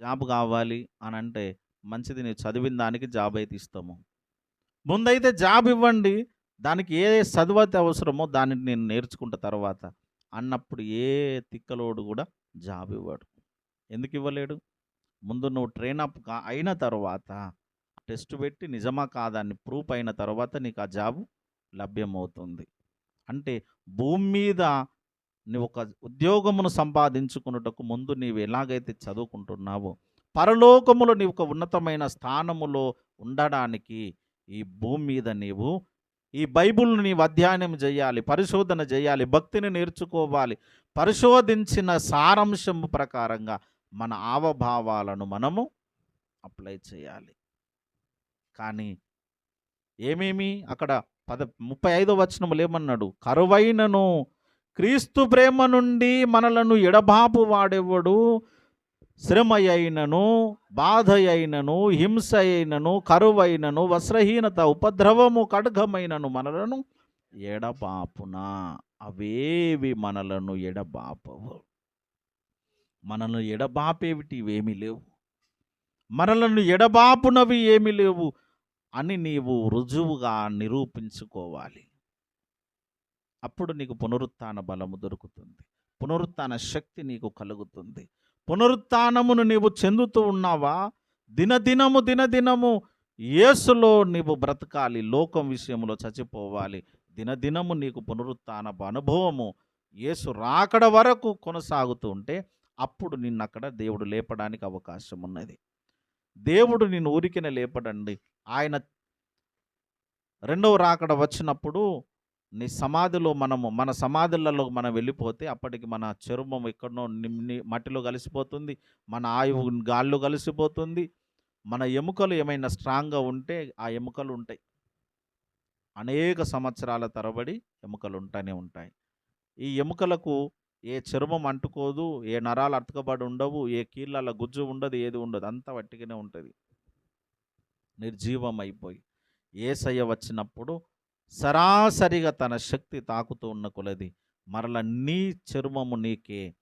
Job కావాలి అని అంటే మంచిది నేను చదివిన దానికి జాబ్ అయితే ఇస్తాము ముందైతే జాబ్ ఇవ్వండి దానికి ఏ చదువు అయితే అవసరమో దానిని నేను నేర్చుకుంట తర్వాత అన్నప్పుడు ఏ తిక్కలోడు కూడా జాబ్ ఇవ్వడు. ఎందుకు ఇవ్వలేడు? ముందు నువ్వు ట్రైన్ అప్ అయిన తర్వాత టెస్ట్ పెట్టి నిజమా కాదా అని ప్రూఫ్ అయిన తర్వాత నీకు ఆ జాబు లభ్యమవుతుంది. అంటే భూమి మీద నువ్వు ఒక ఉద్యోగమును సంపాదించుకున్నటకు ముందు నీవు ఎలాగైతే చదువుకుంటున్నావో పరలోకములో నీవు ఒక ఉన్నతమైన స్థానములో ఉండడానికి ఈ భూమి మీద నీవు ఈ బైబిల్ను నీవు అధ్యయనం చేయాలి పరిశోధన చేయాలి భక్తిని నేర్చుకోవాలి పరిశోధించిన సారాంశం ప్రకారంగా మన ఆవభావాలను మనము అప్లై చేయాలి. కానీ ఏమేమి? అక్కడ పద ముప్పై ఐదో వచనములు ఏమన్నాడు? కరువైనను క్రీస్తు ప్రేమ నుండి మనలను ఎడబాపు వాడెవడు శ్రమ అయినను బాధ అయినను హింస అయినను కరువైనను వస్త్రహీనత ఉపద్రవము ఖడ్గమైనను మనలను ఎడబాపునా. అవేవి మనలను ఎడబాపవు. మనల్ని ఎడబాపేవిటి ఇవేమీ లేవు. మనలను ఎడబాపునవి ఏమి లేవు అని నీవు రుజువుగా నిరూపించుకోవాలి. అప్పుడు నీకు పునరుత్థాన బలము దొరుకుతుంది. పునరుత్థాన శక్తి నీకు కలుగుతుంది. పునరుత్థానమును నీవు చెందుతూ ఉన్నావా? దినదినము దినదినము యేసులో నీవు బ్రతకాలి. లోకం విషయంలో చచ్చిపోవాలి. దినదినము నీకు పునరుత్థాన అనుభవము యేసు రాకడ వరకు కొనసాగుతూ ఉంటే అప్పుడు నిన్ను అక్కడ దేవుడు లేపడానికి అవకాశం ఉన్నది. దేవుడు నిన్ను ఊరికిన లేపడండి. ఆయన రెండవ రాకడ వచ్చినప్పుడు నీ సమాధిలో మనము మన సమాధులలో మనం వెళ్ళిపోతే అప్పటికి మన చర్మం ఎక్కడనో మట్టిలో కలిసిపోతుంది మన ఆయువు గాల్లో కలిసిపోతుంది మన ఎముకలు ఏమైనా స్ట్రాంగ్గా ఉంటే ఆ ఎముకలు ఉంటాయి. అనేక సంవత్సరాల తరబడి ఎముకలు ఉంటానే ఉంటాయి. ఈ ఎముకలకు ఏ చర్మం అంటుకోదు ఏ నరాలు అతుకబడి ఉండవు ఏ కీళ్ళ గుజ్జు ఉండదు ఏది ఉండదు అంతా వట్టిగానే ఉంటుంది. నిర్జీవం అయిపోయి ఏసయ్య వచ్చినప్పుడు సరాసరిగా తన శక్తి తాకుతూ ఉన్న కొలది మరల నీ చర్మము నీకే.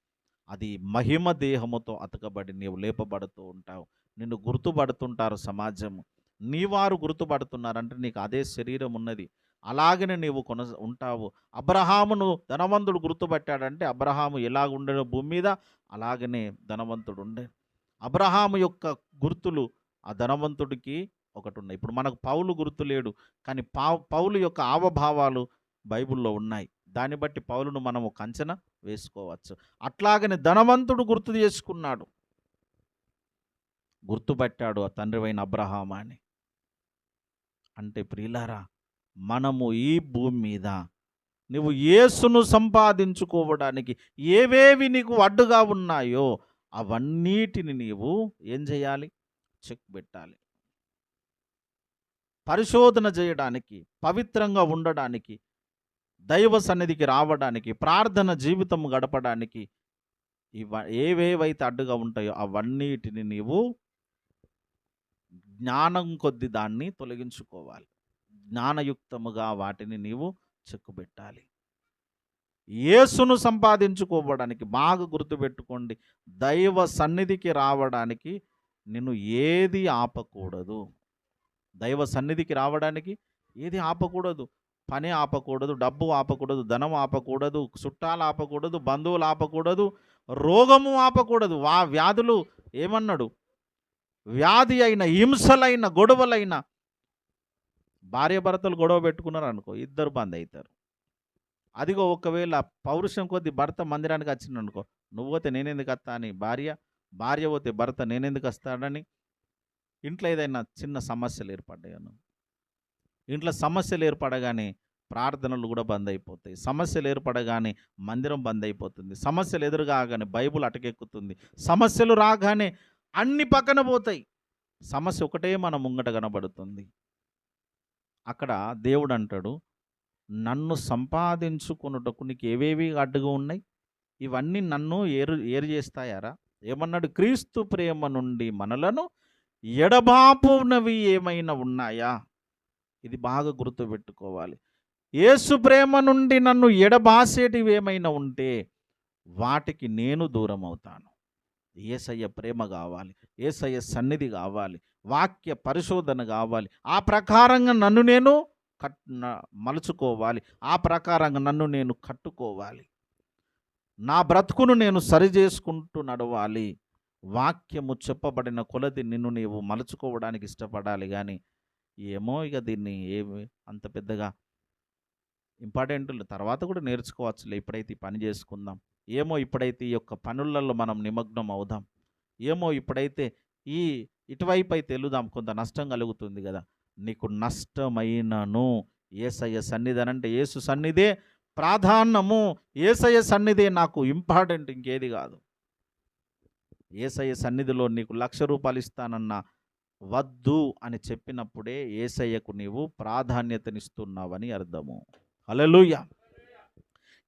అది మహిమ దేహముతో అతకబడి నీవు లేపబడుతూ ఉంటావు. నిన్ను గుర్తుపడుతుంటారు సమాజము. నీ వారు గుర్తుపడుతున్నారంటే నీకు అదే శరీరం ఉన్నది. అలాగనే నీవు కొన ఉంటావు. అబ్రహామును ధనవంతుడు గుర్తుపట్టాడంటే అబ్రహాము ఎలాగ ఉండడో భూమి మీద అలాగనే ధనవంతుడు ఉండే అబ్రహాము యొక్క గుర్తులు ఆ ధనవంతుడికి ఒకటి ఉన్నాయి ఇప్పుడు మనకు పౌలు గుర్తు లేడు. కానీ పా పౌలు యొక్క ఆవభావాలు బైబిల్లో ఉన్నాయి. దాన్ని బట్టి పౌలును మనం ఒక అంచనా వేసుకోవచ్చు. అట్లాగనే ధనవంతుడు గుర్తు చేసుకున్నాడు. గుర్తుపట్టాడు ఆ తండ్రివైన అబ్రహాం అని. అంటే ప్రియులారా మనము ఈ భూమి మీద నువ్వు యేసును సంపాదించుకోవడానికి ఏవేవి నీకు అడ్డుగా ఉన్నాయో అవన్నిటిని నీవు ఏం చేయాలి? చెక్ పెట్టాలి. పరిశోధన చేయడానికి పవిత్రంగా ఉండడానికి దైవ సన్నిధికి రావడానికి ప్రార్థన జీవితం గడపడానికి ఇవ ఏవేవైతే అడ్డుగా ఉంటాయో అవన్నిటిని నీవు జ్ఞానం కొద్ది దాన్ని తొలగించుకోవాలి. జ్ఞానయుక్తముగా వాటిని నీవు చెక్కుబెట్టాలి. యేసును సంపాదించుకోవడానికి బాగా గుర్తుపెట్టుకోండి. దైవ సన్నిధికి రావడానికి నిన్ను ఏది ఆపకూడదు. దైవ సన్నిధికి రావడానికి ఏది ఆపకూడదు. పని ఆపకూడదు డబ్బు ఆపకూడదు ధనం ఆపకూడదు చుట్టాలు ఆపకూడదు బంధువులు ఆపకూడదు రోగము ఆపకూడదు. వా వ్యాధులు ఏమన్నాడు? వ్యాధి అయిన హింసలైన గొడవలైన భార్య భర్తలు గొడవ పెట్టుకున్నారు అనుకో ఇద్దరు బంద్ అవుతారు అదిగో ఒకవేళ పౌరుషం కొద్ది భర్త మందిరానికి వచ్చిందనుకో నువ్వు పోతే నేనెందుకు వస్తా అని భార్య భార్య పోతే భర్త నేనెందుకు వస్తాడని ఇంట్లో ఏదైనా చిన్న సమస్యలు ఏర్పడ్డాయను ఇంట్లో సమస్యలు ఏర్పడగానే ప్రార్థనలు కూడా బంద్ అయిపోతాయి. సమస్యలు ఏర్పడగానే మందిరం బంద్ అయిపోతుంది. సమస్యలు ఎదురుగాగానే బైబుల్ అటకెక్కుతుంది. సమస్యలు రాగానే అన్ని పక్కన పోతాయి. సమస్య ఒకటే మన ముంగట కనబడుతుంది. అక్కడ దేవుడు అంటాడు నన్ను సంపాదించుకున్నటకు నీకు ఏవేవి అడ్డుగా ఉన్నాయి? ఇవన్నీ నన్ను ఏరు ఏరు చేస్తాయారా? ఏమన్నాడు? క్రీస్తు ప్రేమ నుండి మనలను ఎడబాపునవి ఏమైనా ఉన్నాయా? ఇది బాగా గుర్తుపెట్టుకోవాలి. యేసు ప్రేమ నుండి నన్ను ఎడబాసేటివి ఏమైనా ఉంటే వాటికి నేను దూరం అవుతాను ఏసయ్య ప్రేమ కావాలి. ఏసయ్య సన్నిధి కావాలి. వాక్య పరిశోధన కావాలి. ఆ ప్రకారంగా నన్ను నేను కట్ మలుచుకోవాలి. ఆ ప్రకారంగా నన్ను నేను కట్టుకోవాలి. నా బ్రతుకును నేను సరి చేసుకుంటూ నడవాలి. వాక్యము చెప్పబడిన కొలది నిన్ను నీవు మలుచుకోవడానికి ఇష్టపడాలి కానీ ఏమో ఇక దీన్ని ఏమి అంత పెద్దగా ఇంపార్టెంట్ తర్వాత కూడా నేర్చుకోవచ్చులే. ఇప్పుడైతే పని చేసుకుందాం. ఏమో ఇప్పుడైతే ఈ యొక్క పనులలో మనం నిమగ్నం అవుదాం. ఏమో ఇప్పుడైతే ఈ ఇటువైపు అయితే వెళుదాం కొంత నష్టం కలుగుతుంది కదా. నీకు నష్టమైనను ఏసయ్య సన్నిధి అని అంటే యేసు సన్నిధే ప్రాధాన్యము. ఏసయ్య సన్నిధే నాకు ఇంపార్టెంట్ ఇంకేది కాదు. ఏసయ్య సన్నిధిలో నీకు లక్ష రూపాయలు ఇస్తానన్న వద్దు అని చెప్పినప్పుడే ఏసయ్యకు నీవు ప్రాధాన్యతనిస్తున్నావని అర్థము. హల్లెలూయా.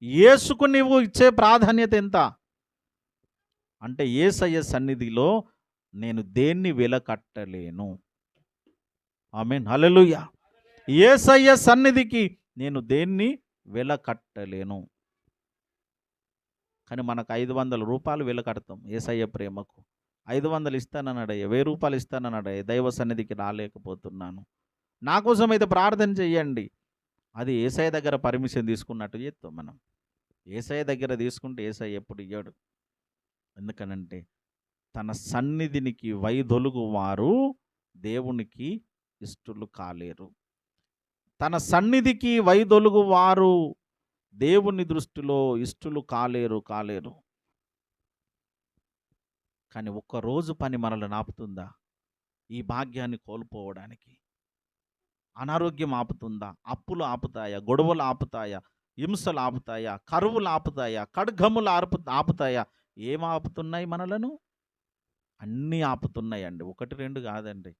ఏసుకు నీవు ఇచ్చే ప్రాధాన్యత ఎంత? అంటే ఏసయ్య సన్నిధిలో నేను దేన్ని వెలకట్టలేను. మీన్ హల్లెలూయా. ఏసయ్య సన్నిధికి నేను దేన్ని వెలకట్టలేను. కానీ మనకు ఐదు వందల రూపాయలు వెలకడతాం ఏసయ్య ప్రేమకు. ఐదు వందలు ఇస్తానన్నాడయ్య వెయ్యి రూపాయలు ఇస్తానన్నాడయ్య దైవ సన్నిధికి రాలేకపోతున్నాను. నా కోసం అయితే ప్రార్థన చెయ్యండి. అది ఏసఐ దగ్గర పర్మిషన్ తీసుకున్నట్టు చేస్తాం మనం. ఏసఐ దగ్గర తీసుకుంటే ఏసఐ ఎప్పుడు ఇయ్యాడు. ఎందుకనంటే తన సన్నిధినికి వైదొలుగు వారు దేవునికి ఇష్టలు కాలేరు. తన సన్నిధికి వైదొలుగు వారు దేవుని దృష్టిలో ఇష్టలు కాలేరు కాలేరు. కానీ ఒక్క రోజు పని మనల్ని ఆపుతుందా ఈ భాగ్యాన్ని కోల్పోవడానికి. అనారోగ్యం ఆపుతుందా? అప్పులు ఆపుతాయా? గొడవలు ఆపుతాయా? హింసలు ఆపుతాయా? కరువులు ఆపుతాయా? ఖడ్గములు ఆపు ఆపుతాయా? ఏం ఆపుతున్నాయి మనలను? అన్నీ ఆపుతున్నాయండి. ఒకటి రెండు కాదండి.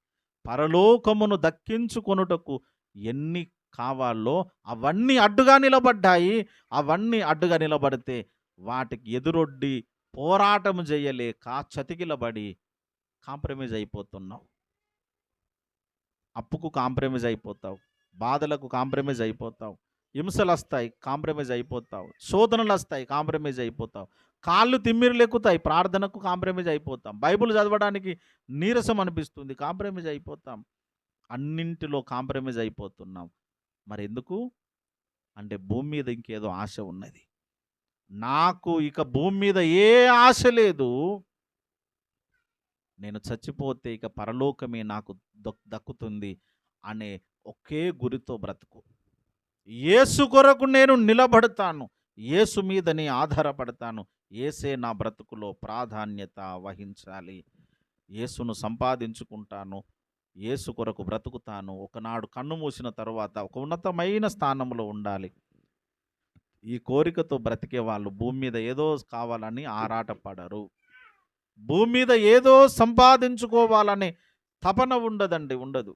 పరలోకమును దక్కించుకొనుటకు ఎన్ని కావాలో అవన్నీ అడ్డుగా నిలబడ్డాయి. అవన్నీ అడ్డుగా నిలబడితే వాటికి ఎదురొడ్డి పోరాటం చేయలేక చతికిలబడి కాంప్రమైజ్ అయిపోతున్నావు. అప్పుకు కాంప్రమైజ్ అయిపోతావు. బాధలకు కాంప్రమైజ్ అయిపోతావు. హింసలు వస్తాయి కాంప్రమైజ్ అయిపోతావు. శోధనలు వస్తాయి కాంప్రమైజ్ అయిపోతావు. కాళ్ళు తిమ్మిరులెక్కుతాయి ప్రార్థనకు కాంప్రమైజ్ అయిపోతాం. బైబిల్ చదవడానికి నీరసం అనిపిస్తుంది కాంప్రమైజ్ అయిపోతాం. అన్నింటిలో కాంప్రమైజ్ అయిపోతున్నాం. మరి ఎందుకు అంటే భూమి మీద ఇంకేదో ఆశ ఉన్నది. నాకు ఇక భూమి మీద ఏ ఆశ లేదు. నేను చచ్చిపోతే ఇక పరలోకమే నాకు దక్- దక్కుతుంది అనే ఒకే గురితో బ్రతుకు. ఏసు కొరకు నేను నిలబడతాను. ఏసు మీదనే ఆధారపడతాను. ఏసే నా బ్రతుకులో ప్రాధాన్యత వహించాలి. యేసును సంపాదించుకుంటాను. యేసు కొరకు బ్రతుకుతాను. ఒకనాడు కన్ను మూసిన తర్వాత ఒక ఉన్నతమైన స్థానంలో ఉండాలి. ఈ కోరికతో బ్రతికే వాళ్ళు భూమి మీద ఏదో కావాలని ఆరాటపడరు భూమి మీద ఏదో సంపాదించుకోవాలనే తపన ఉండదండి ఉండదు.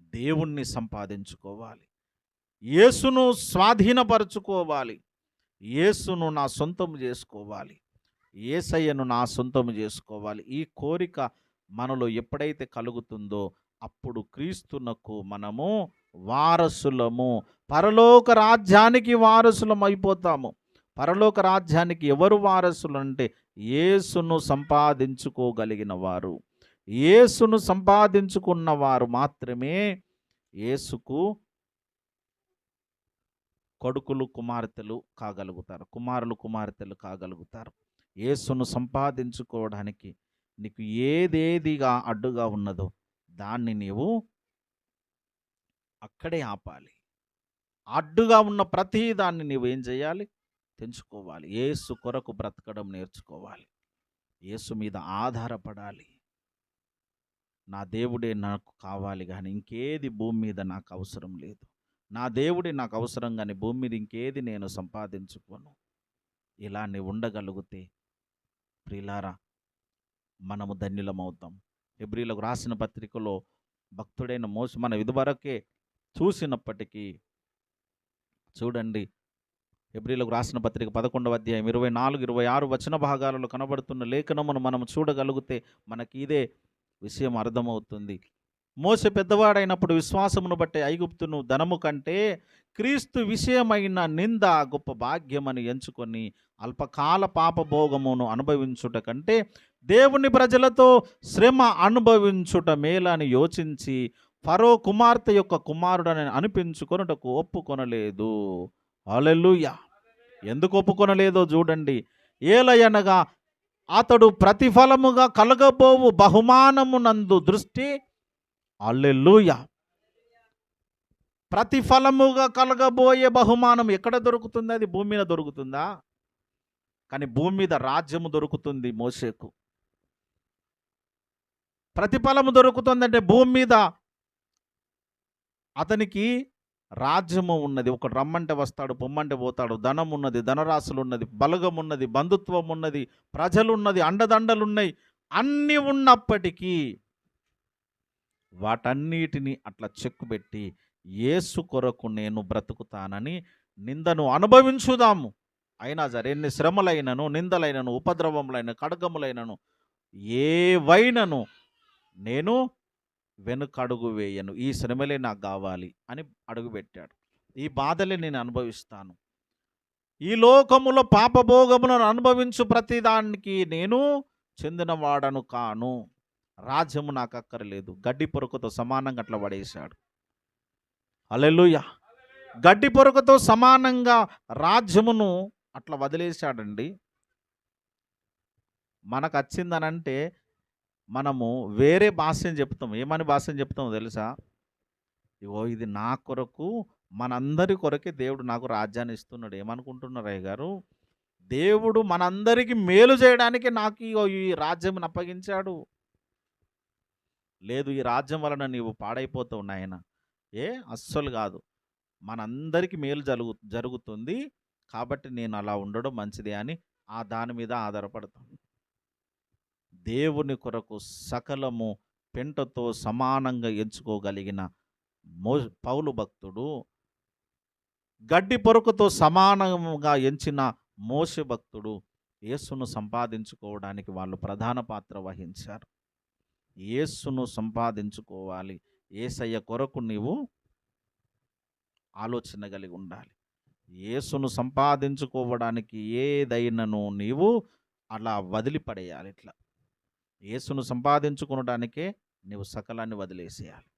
దేవుణ్ణి సంపాదించుకోవాలి. యేసును స్వాధీనపరచుకోవాలి. యేసును నా సొంతం చేసుకోవాలి. ఏసయ్యను నా సొంతం చేసుకోవాలి. ఈ కోరిక మనలో ఎప్పుడైతే కలుగుతుందో అప్పుడు క్రీస్తునకు మనము వారసులము. పరలోక రాజ్యానికి వారసులం అయిపోతాము పరలోక రాజ్యానికి ఎవరు వారసులు అంటే యేసును సంపాదించుకోగలిగిన వారు. యేసును సంపాదించుకున్న వారు మాత్రమే యేసుకు కొడుకులు కుమార్తెలు కాగలుగుతారు. కుమారులు కుమార్తెలు కాగలుగుతారు. యేసును సంపాదించుకోవడానికి నీకు ఏదేదిగా అడ్డుగా ఉన్నదో దాన్ని నీవు అక్కడే ఆపాలి. అడ్డుగా ఉన్న ప్రతి దాన్ని నీవు ఏం చేయాలి? తెంచుకోవాలి. ఏసు కొరకు బ్రతకడం నేర్చుకోవాలి. యేసు మీద ఆధారపడాలి. నా దేవుడే నాకు కావాలి కానీ ఇంకేది భూమి మీద నాకు అవసరం లేదు. నా దేవుడే నాకు అవసరం కానీ భూమి మీద ఇంకేది నేను సంపాదించుకోను. ఇలా నీవు ఉండగలిగితే ప్రిలారా మనము ధన్యులమవుతాం. ఎబ్రిలకు రాసిన పత్రికలో భక్తుడైన మోస మన ఇదివరకే చూసినప్పటికీ చూడండి ఎబ్రిలకు రాసిన పత్రిక పదకొండవ అధ్యాయం ఇరవై నాలుగు ఇరవై ఆరు వచన భాగాలలో కనబడుతున్న లేఖనమును మనం చూడగలిగితే మనకి ఇదే విషయం అర్థమవుతుంది. మోస పెద్దవాడైనప్పుడు విశ్వాసమును బట్టి ఐగుప్తును ధనము కంటే క్రీస్తు విషయమైన నింద గొప్ప భాగ్యమని ఎంచుకొని అల్పకాల పాపభోగమును అనుభవించుట కంటే దేవుని ప్రజలతో శ్రమ అనుభవించుట మేలని యోచించి ఫరో కుమార్తె యొక్క కుమారుడని అనిపించుకొనుటకు ఒప్పుకొనలేదు. హల్లెలూయా! ఎందుకు ఒప్పుకొనలేదో చూడండి. ఏలయనగా అతడు ప్రతిఫలముగా కలగబోవు బహుమానమునందు దృష్టి అల్లెలుయ ప్రతిఫలముగా కలగబోయే బహుమానం ఎక్కడ దొరుకుతుంది? అది భూమి మీద దొరుకుతుందా? కానీ భూమి మీద రాజ్యము దొరుకుతుంది మోసేకు ప్రతిఫలము దొరుకుతుందంటే భూమి మీద. అతనికి రాజ్యము ఉన్నది. ఒకడు రమ్మంటే వస్తాడు పొమ్మంటే పోతాడు. ధనం ఉన్నది ధనరాశులు ఉన్నది బలగం ఉన్నది బంధుత్వం ఉన్నది ప్రజలున్నది అండదండలున్నాయి అన్నీ ఉన్నప్పటికీ వాటన్నిటిని అట్లా చెక్కుబెట్టి ఏసు కొరకు నేను బ్రతుకుతానని నిందను అనుభవించుదాము. అయినా సరే ఎన్ని శ్రమలైనను నిందలైనను ఉపద్రవములైన కడగములైనను ఏవైనను నేను వెనుకడుగు వేయను ఈ శ్రమలే నాకు కావాలి అని అడుగుపెట్టాడు. ఈ బాధలే నేను అనుభవిస్తాను. ఈ లోకములో పాపభోగములను అనుభవించు ప్రతిదానికి నేను చెందినవాడను కాను. రాజ్యము నాకు అక్కర్లేదు గడ్డి పొరకతో సమానంగా అట్లా పడేశాడు. అలెలుయ గడ్డి పొరకతో సమానంగా రాజ్యమును అట్లా వదిలేశాడండి. మనకు వచ్చిందనంటే మనము వేరే భాష్యం చెప్తాం. ఏమని భాష్యం చెప్తామో తెలుసా? ఇగో ఇది నా కొరకు మనందరి కొరకే దేవుడు నాకు రాజ్యాన్ని ఇస్తున్నాడు. ఏమనుకుంటున్నారు అయ్య గారు? దేవుడు మనందరికీ మేలు చేయడానికి నాకు ఇగో ఈ రాజ్యం అప్పగించాడు. లేదు ఈ రాజ్యం వలన నీవు పాడైపోతావు నాయన. ఏ అస్సలు కాదు. మనందరికీ మేలు జరుగు జరుగుతుంది. కాబట్టి నేను అలా ఉండడం మంచిది అని ఆ దాని మీద ఆధారపడతాను. దేవుని కొరకు సకలము పెంటతో సమానంగా ఎంచుకోగలిగిన మో పౌలు భక్తుడు గడ్డి పొరకుతో సమానంగా ఎంచిన మోస భక్తుడు యేసును సంపాదించుకోవడానికి వాళ్ళు ప్రధాన పాత్ర వహించారు. యేసును సంపాదించుకోవాలి. ఏసయ్య కొరకు నీవు ఆలోచన కలిగి ఉండాలి. యేసును సంపాదించుకోవడానికి ఏదైనాను నీవు అలా వదిలిపడేయాలి ఇట్లా. యేసును సంపాదించుకునడానికే నీవు సకలాన్ని వదిలేసేయాలి.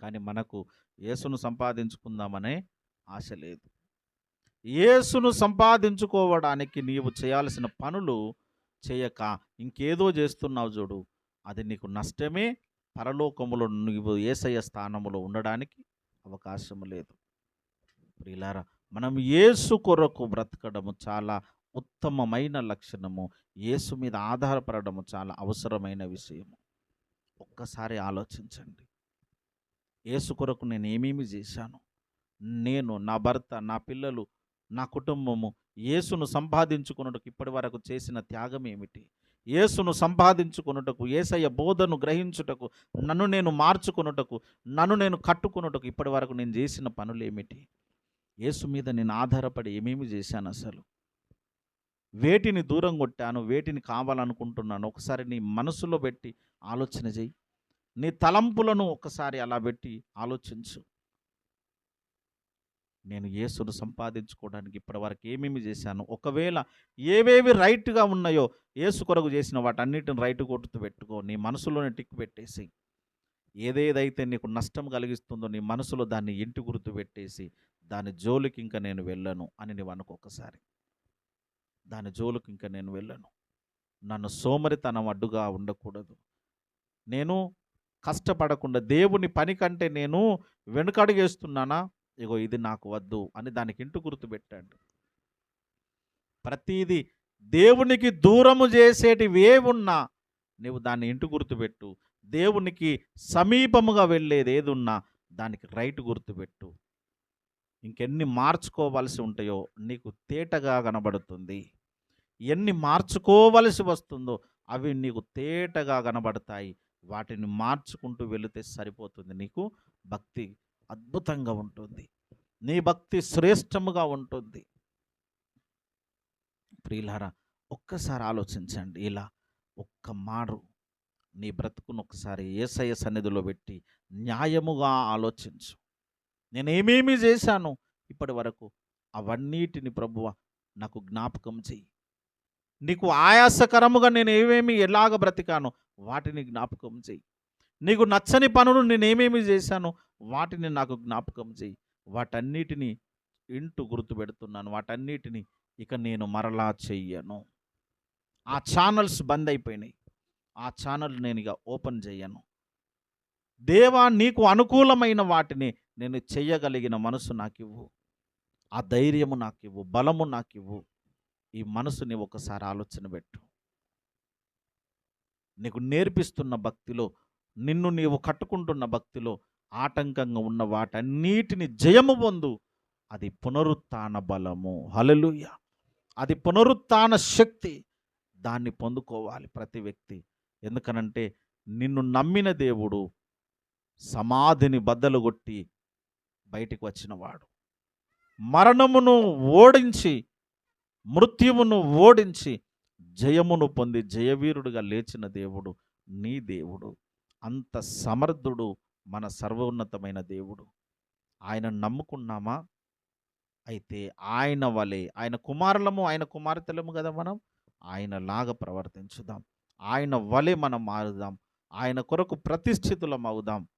కానీ మనకు యేసును సంపాదించుకుందామనే ఆశ లేదు. యేసును సంపాదించుకోవడానికి నీవు చేయాల్సిన పనులు చేయక ఇంకేదో చేస్తున్నావు చూడు అది నీకు నష్టమే. పరలోకములో నీవు ఏసయ్య స్థానములో ఉండడానికి అవకాశం లేదు. ప్రియులారా మనం ఏసు కొరకు బ్రతకడము చాలా ఉత్తమమైన లక్షణము యేసు మీద ఆధారపడము చాలా అవసరమైన విషయము. ఒక్కసారి ఆలోచించండి. యేసు కొరకు నేను ఏమేమి చేశాను? నేను నా భర్త నా పిల్లలు నా కుటుంబము యేసును సంపాదించుకున్నటకు ఇప్పటి వరకు చేసిన త్యాగం ఏమిటి? యేసును సంపాదించుకొనుటకు ఏసయ్య బోధను గ్రహించుటకు నన్ను నేను మార్చుకొనుటకు నన్ను నేను కట్టుకొనుటకు ఇప్పటి వరకు నేను చేసిన పనులు ఏమిటి? యేసు మీద నేను ఆధారపడి ఏమేమి చేశాను అసలు? వేటిని దూరం కొట్టాను వేటిని కావాలనుకుంటున్నాను ఒకసారి నీ మనసులో పెట్టి ఆలోచన చెయ్యి. నీ తలంపులను ఒకసారి అలా పెట్టి ఆలోచించు. నేను యేసును సంపాదించుకోవడానికి ఇప్పటివరకు ఏమేమి చేశాను ఒకవేళ ఏవేవి రైట్గా ఉన్నాయో యేసు కొరకు చేసిన వాటన్నిటిని రైట్ కొట్టుతూ పెట్టుకో నీ మనసులోనే టిక్ పెట్టేసి. ఏదేదైతే నీకు నష్టం కలిగిస్తుందో నీ మనసులో దాన్ని ఇంటి గుర్తు పెట్టేసి దాని జోలికి ఇంకా నేను వెళ్ళను అని నీవు అనుకోకసారి దాని జోలుకు ఇంకా నేను వెళ్ళను. నన్ను సోమరితనం అడ్డుగా ఉండకూడదు. నేను కష్టపడకుండా దేవుని పని కంటే నేను వెనుకడుగేస్తున్నానా? ఇగో ఇది నాకు వద్దు అని దానికి ఇంటి గుర్తు పెట్టాడు. ప్రతిదీ దేవునికి దూరము చేసేటివి ఏమున్నా నీవు దాన్ని ఇంటి గుర్తుపెట్టు దేవునికి సమీపముగా వెళ్ళేది ఏదున్నా దానికి రైట్ గుర్తుపెట్టు ఇంకెన్ని మార్చుకోవలసి ఉంటాయో నీకు తేటగా కనబడుతుంది. ఎన్ని మార్చుకోవలసి వస్తుందో అవి నీకు తేటగా కనబడతాయి. వాటిని మార్చుకుంటూ వెళితే సరిపోతుంది. నీకు భక్తి అద్భుతంగా ఉంటుంది. నీ భక్తి శ్రేష్టముగా ఉంటుంది. ప్రియులారా ఒక్కసారి ఆలోచించండి. ఇలా ఒక్క మారు నీ బ్రతుకును ఒకసారి ఏసయ్య సన్నిధిలో పెట్టి న్యాయముగా ఆలోచించు. నేనేమేమి చేశాను ఇప్పటి వరకు అవన్నిటిని ప్రభువ నాకు జ్ఞాపకం చెయ్యి. నీకు ఆయాసకరముగా నేను ఏమేమి ఎలాగ బ్రతికానో వాటిని జ్ఞాపకం చెయ్యి. నీకు నచ్చని పనులు నేనేమేమి చేశాను వాటిని నాకు జ్ఞాపకం చెయ్యి. వాటన్నిటిని ఇంటూ గుర్తుపెడుతున్నాను వాటన్నిటిని ఇక నేను మరలా చెయ్యను. ఆ ఛానల్స్ బంద్ అయిపోయినాయి. ఆ ఛానల్ నేను ఇక ఓపెన్ చెయ్యను. దేవా నీకు అనుకూలమైన వాటిని నేను చెయ్యగలిగిన మనసు నాకు ఇవ్వు ఆ ధైర్యము నాకు ఇవ్వు బలము నాకు ఇవ్వు ఈ మనసుని ఒకసారి ఆలోచన పెట్టు. నీకు నేర్పిస్తున్న భక్తిలో నిన్ను నీవు కట్టుకుంటున్న భక్తిలో ఆటంకంగా ఉన్న వాటన్నిటిని జయము పొందు. అది పునరుత్న బలము. హలలుయ అది పునరుత్న శక్తి దాన్ని పొందుకోవాలి ప్రతి వ్యక్తి. ఎందుకనంటే నిన్ను నమ్మిన దేవుడు సమాధిని బద్దలుగొట్టి బయటికి వచ్చినవాడు. మరణమును ఓడించి మృత్యువును ఓడించి జయమును పొంది జయవీరుడుగా లేచిన దేవుడు నీ దేవుడు. అంత సమర్థుడు మన సర్వోన్నతమైన దేవుడు. ఆయన నమ్ముకున్నామా? అయితే ఆయన వలె ఆయన కుమారులము ఆయన కుమార్తెలము కదా మనం? ఆయనలాగా ప్రవర్తించుదాం. ఆయన వలె మనం మారుదాం. ఆయన కొరకు ప్రతిష్ఠితులం అవుదాం.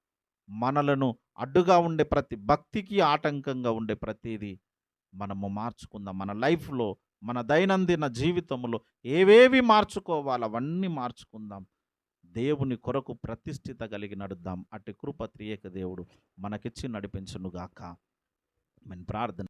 మనలను అడ్డుగా ఉండే ప్రతి భక్తికి ఆటంకంగా ఉండే ప్రతిదీ మనము మార్చుకుందాం. మన లైఫ్లో మన దైనందిన జీవితంలో ఏవేవి మార్చుకోవాలో అవన్నీ మార్చుకుందాం. దేవుని కొరకు ప్రతిష్ఠిత కలిగి నడుద్దాం. అట్టి కృప త్రియేక దేవుడు మనకిచ్చి నడిపించునుగాక. మన ప్రార్థన